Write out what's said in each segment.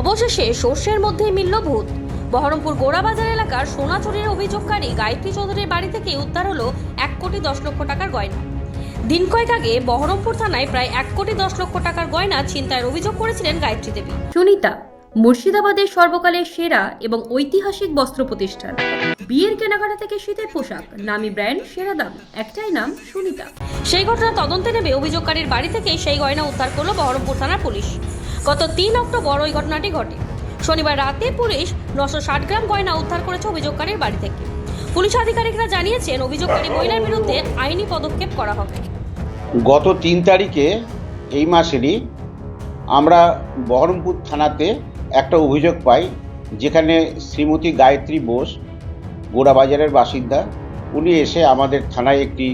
অবশেষে সর্ষের মধ্যেই মিলল ভূত। বহরমপুর গোড়াবাজার এলাকার সোনা চুরির অভিযোগকারী গায়ত্রী চৌধুরীর বাড়ি থেকে উদ্ধার হলো এক কোটি দশ লক্ষ টাকার গয়না। দিন কয়েক আগে বহরমপুর থানায় প্রায় এক কোটি দশ লক্ষ টাকার গয়না ছিনতাইয়ের অভিযোগ করেছিলেন গায়ত্রী দেবী। সুনিতা মুর্শিদাবাদের সর্বকালের সেরা এবং ঐতিহাসিক বস্ত্র প্রতিষ্ঠান। বিয়ের কেনাকাটা থেকে শীতের পোশাক নামি ব্র্যান্ড সেরা দাম একটাই নাম সুনিতা। সেই ঘটনা তদন্তে নেবে অভিযোগকারীর বাড়ি থেকে সেই গয়না উদ্ধার করল বহরমপুর থানার পুলিশ। গত তিন অক্টোবর ওই ঘটনাটি ঘটে। শনিবার রাতে পুলিশ নশো ষাট গ্রাম গয়না উদ্ধার করেছে অভিযোগকারীর বাড়ি থেকে। পুলিশ আধিকারিকরা জানিয়েছেন, অভিযোগকারী মহিলার বিরুদ্ধে আইনি পদক্ষেপ করা হবে। গত তিন তারিখে এই মাসেরই আমরা বহরমপুর থানাতে একটা অভিযোগ পাই, যেখানে শ্রীমতী গায়ত্রী বোস, গোড়াবাজারের বাসিন্দা, উনি এসে আমাদের থানায় একটি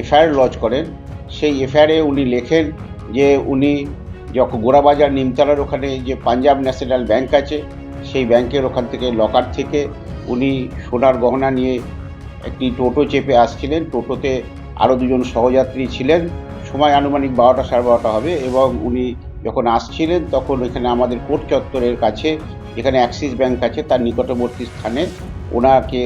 এফআইআর লজ করেন। সেই এফআইআরে উনি লেখেন যে উনি যখন গোড়াবাজার নিমতলার ওখানে যে পাঞ্জাব ন্যাশনাল ব্যাংক আছে, সেই ব্যাংকের ওখান থেকে লকার থেকে উনি সোনার গহনা নিয়ে একটি টোটো চেপে আসছিলেন। টোটোতে আরও দুজন সহযাত্রী ছিলেন। সময় আনুমানিক বারোটা সাড়ে বারোটা হবে এবং উনি যখন আসছিলেন, তখন এখানে আমাদের কোর্ট চত্বরের কাছে যেখানে অ্যাক্সিস ব্যাংক আছে, তার নিকটবর্তী স্থানে ওনাকে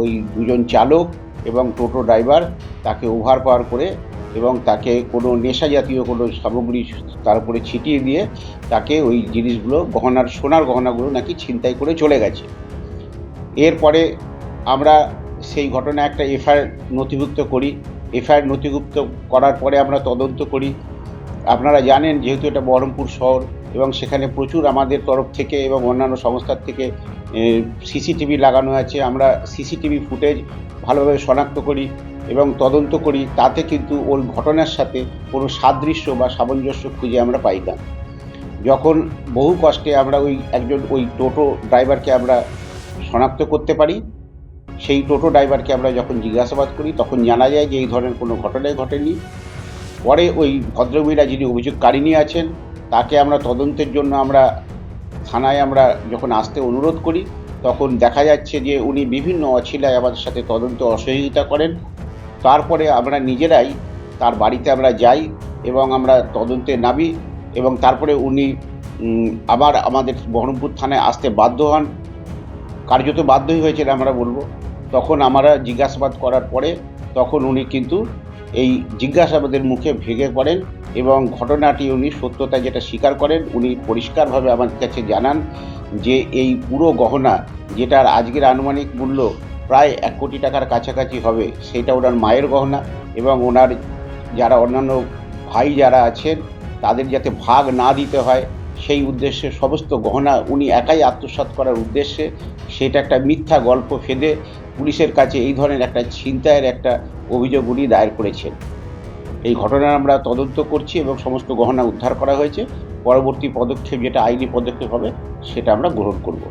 ওই দুজন চালক এবং টোটো ড্রাইভার তাকে ওভার পাওয়ার করে এবং তাকে কোনো নেশা জাতীয় কোনো সামগ্রী তার উপরে ছিটিয়ে দিয়ে তাকে ওই জিনিসগুলো, গহনার, সোনার গহনাগুলো নাকি ছিনতাই করে চলে গেছে। এরপরে আমরা সেই ঘটনা একটা এফআইআর নথিভুক্ত করি। এফআইআর নথিভুক্ত করার পরে আমরা তদন্ত করি। আপনারা জানেন যেহেতু এটা বহরমপুর শহর এবং সেখানে প্রচুর আমাদের তরফ থেকে এবং অন্যান্য সংস্থার থেকে সিসিটিভি লাগানো আছে। আমরা সিসিটিভি ফুটেজ ভালোভাবে শনাক্ত করি। এবং তদন্ত করি, তাতে কিন্তু ওই ঘটনার সাথে কোনো সাদৃশ্য বা সামঞ্জস্য খুঁজে আমরা পাই না। যখন বহু কষ্টে আমরা ওই একজন ওই টোটো ড্রাইভারকে আমরা শনাক্ত করতে পারি, সেই টোটো ড্রাইভারকে আমরা যখন জিজ্ঞাসাবাদ করি, তখন জানা যায় যে এই ধরনের কোনো ঘটনাই ঘটেনি। পরে ওই ভদ্রমহিলা যিনি অভিযোগকারিণী আছেন, তাকে আমরা তদন্তের জন্য আমরা থানায় আমরা যখন আসতে অনুরোধ করি, তখন দেখা যাচ্ছে যে উনি বিভিন্ন অছিলায় আমাদের সাথে তদন্ত অসহযোগিতা করেন। তারপরে আমরা নিজেরাই তার বাড়িতে আমরা যাই এবং আমরা তদন্তে নামি এবং তারপরে উনি আবার আমাদের বহরমপুর থানায় আসতে বাধ্য হন। কার্যত বাধ্যই হয়েছিল আমরা বলব। তখন আমরা জিজ্ঞাসাবাদ করার পরে তখন উনি কিন্তু এই জিজ্ঞাসাবাদের মুখে ভেঙে পড়েন এবং ঘটনাটি উনি সত্যতা যেটা স্বীকার করেন, উনি পরিষ্কারভাবে আমাদের কাছে জানান যে এই পুরো গহনা যেটার আজকের আনুমানিক মূল্য প্রায় এক কোটি টাকার কাছাকাছি হবে। সেটা ওনার মায়ের গহনা এবং ওনার যারা অন্যান্য ভাই যারা আছেন, তাদের যাতে ভাগ না দিতে হয়, সেই উদ্দেশ্যে সমস্ত গহনা উনি একাই আত্মসাৎ করার উদ্দেশ্যে সেটা একটা মিথ্যা গল্প ফেদে পুলিশের কাছে এই ধরনের একটা ছিনতাইয়ের একটা অভিযোগ উনি দায়ের করেছেন। এই ঘটনার আমরা তদন্ত করছি এবং সমস্ত গহনা উদ্ধার করা হয়েছে। পরবর্তী পদক্ষেপ যেটা আইনি পদক্ষেপ হবে, সেটা আমরা গ্রহণ করব।